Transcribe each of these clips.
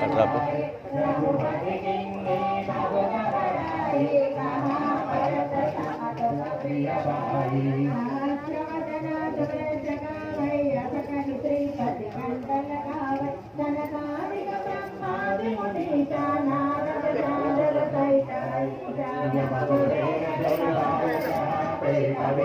Cut रहा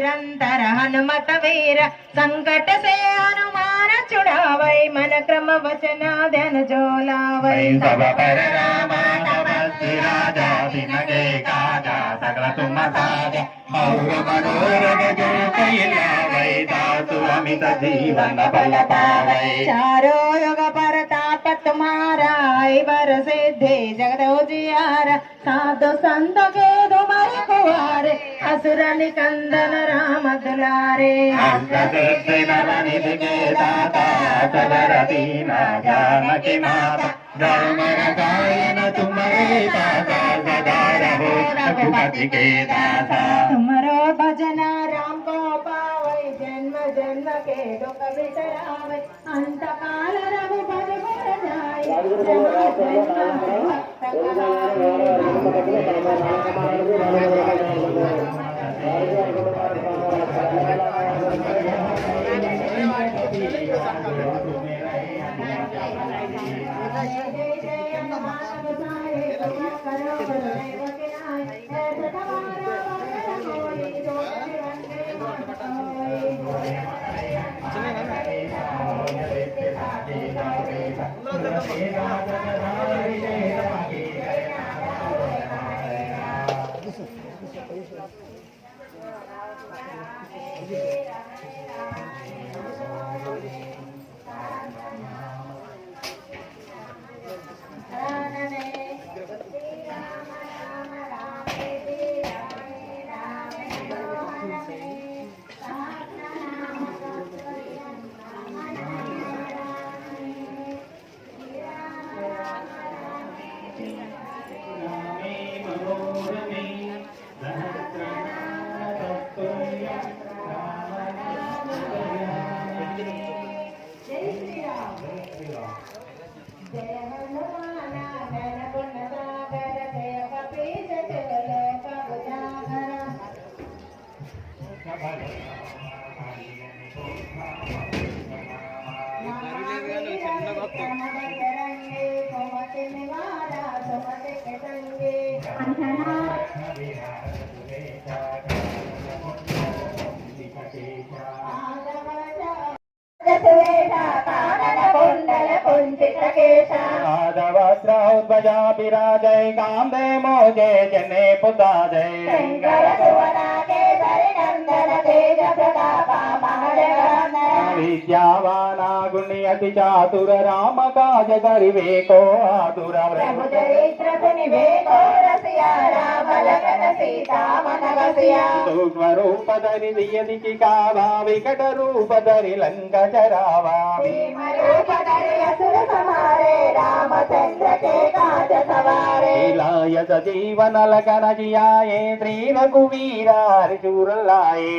నిరంతర హనుమత వీర సంకట సే హనుమాన చుడావై మన క్రమ వచన ధన జోలావై జీవన చారో యుగ పరత तुम्हारा वर सिद्धि जगत उजियार साधु संत के तुम्हारे कुआरे असुर निकंदन राम दुलारे हस्तदृष्टि नवनिधि के दाता सदर दीना जानकी माता धर्म रसायन तुम्हारे दाता सदा रहो रघुपति के दाता तुम्हारो भजन राम को पावै जन्म जन्म के दुख बिसरावै अंत काल रघुपति पर నాలుగు 那那那么 राधवाद्राउद्वजाभिराजय काम्बे मोजे जने पुता जय शङ्कर విద్యావానాగుణి అతి చాతుర రామ కాజ గరివేకో ఆదుర ప్రభు సూక్ష్మ కావా వికట రూపధరి లంక చరావా చూరలాయే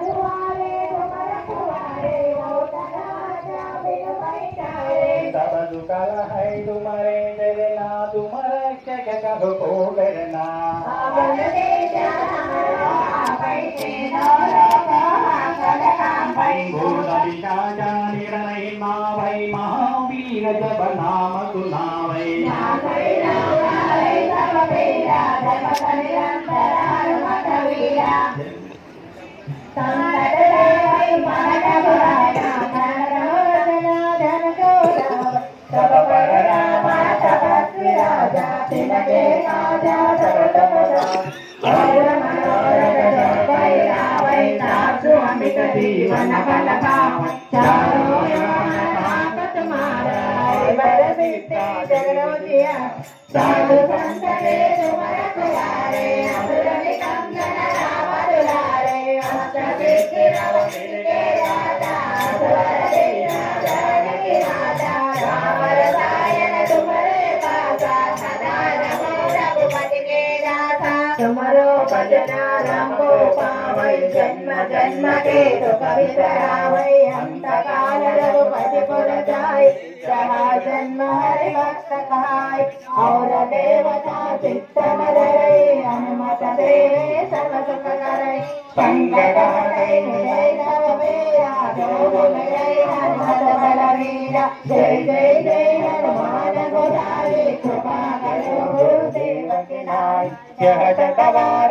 सब दुकल है तुम्हारे डरना तुम रक्षक कहो को डरना आवन देशा हमारा पैसे नो लोग हाकल काम पै भूतविशाचानिरणयिमा वै महावीर जब नाम सुनावै नागै नागाय सब జీవన సాధు సంతరే సుమరకు రారే అమృతి కంగన రామరు రారే అమృతి కిరవ రాజా जनानां गोपा वै जन्म जन्म केतु कवितरा वै हन्तकाल रघुपतिपुरजाय सहा जन्म हरिभक्तकाय और देवता चित्तमदरे हनुमत देवे सर्वसुखकरे पण्डदानै जय नवमेरा गोमे जय हनुमत बलवीरा जय जय जय हनुमान गोदारे कृपा करो गुरुदेव किनाय जगत कवार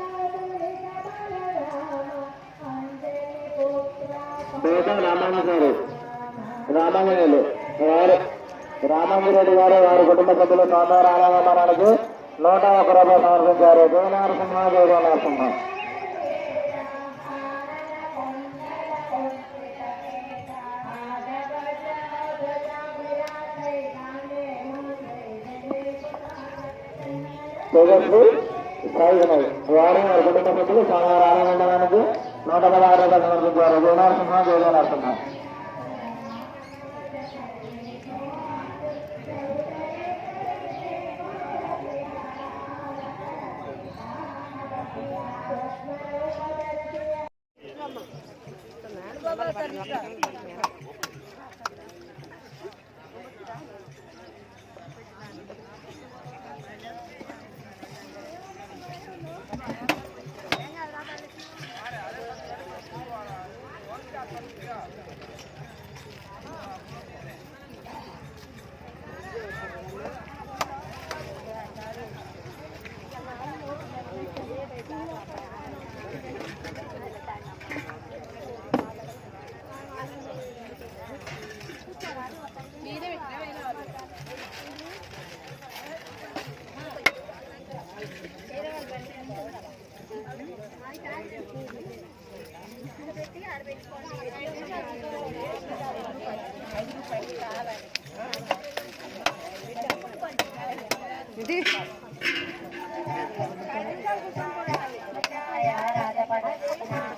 పేదం రామాంజ గారు. రామాంజనేయులు వారు. రామాంజనేయుడు గారు వారి కుటుంబ సభ్యులు నోమ రామారాణకు నూట ఒక రూపాయలు సమర్పించారు. జయ నరసింహ సాయి వారు వారి కుటుంబ సభ్యులు చాలా రామారాణకు నూట పదహారు రూపాయలు సమర్పించారు జయ నరసింహ జయ నరసింహ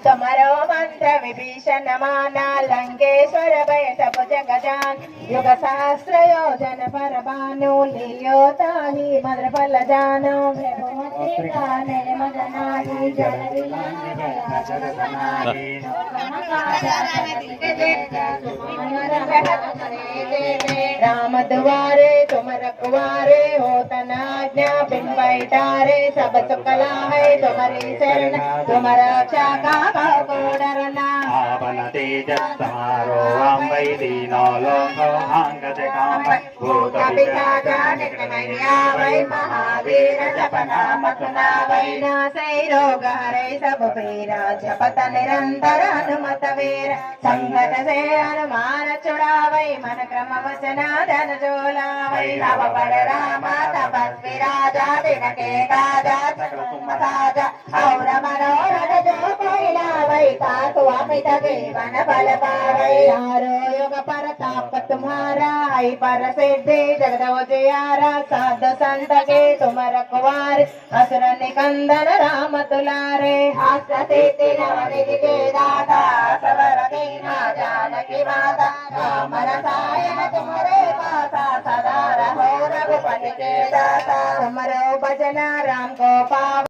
તમારો विभीषण माना लंकेश्वर भय जगजान युग सहस्र योजन पर भानु फल जानो राम द्वारे तुम रखवारे हो तनाज्ञा बिन बैठारे सब सुखला है तुम्हारी शरण तुम्हारा चाका का डरना पावन तेज समारोहं वै दीनो लोको हाङ्गज काम भूत पिशाचा निकटमैया वै महावीर जप नाम सुना वै नासै रोग हरै सब पीरा जपत निरंतर हनुमत वीर సంగత సేను మానచుడావై మన క్రమవచనాదన జోలావై నవపర రామ తపస్వి రాజా దినకే కాజా ఔర మనోరణ జోపైలావై కాకు అమిత జీవన ఆరోయుగ పర సిద్ధి సాధ సంతకే తుమర అసుర నికందన హాస్య సిద్ధి నవనిధి సవర हाँ, गई माता तुम्हारे पासा सदा रहो रघुपति के दाता तुम्हारे भजन राम को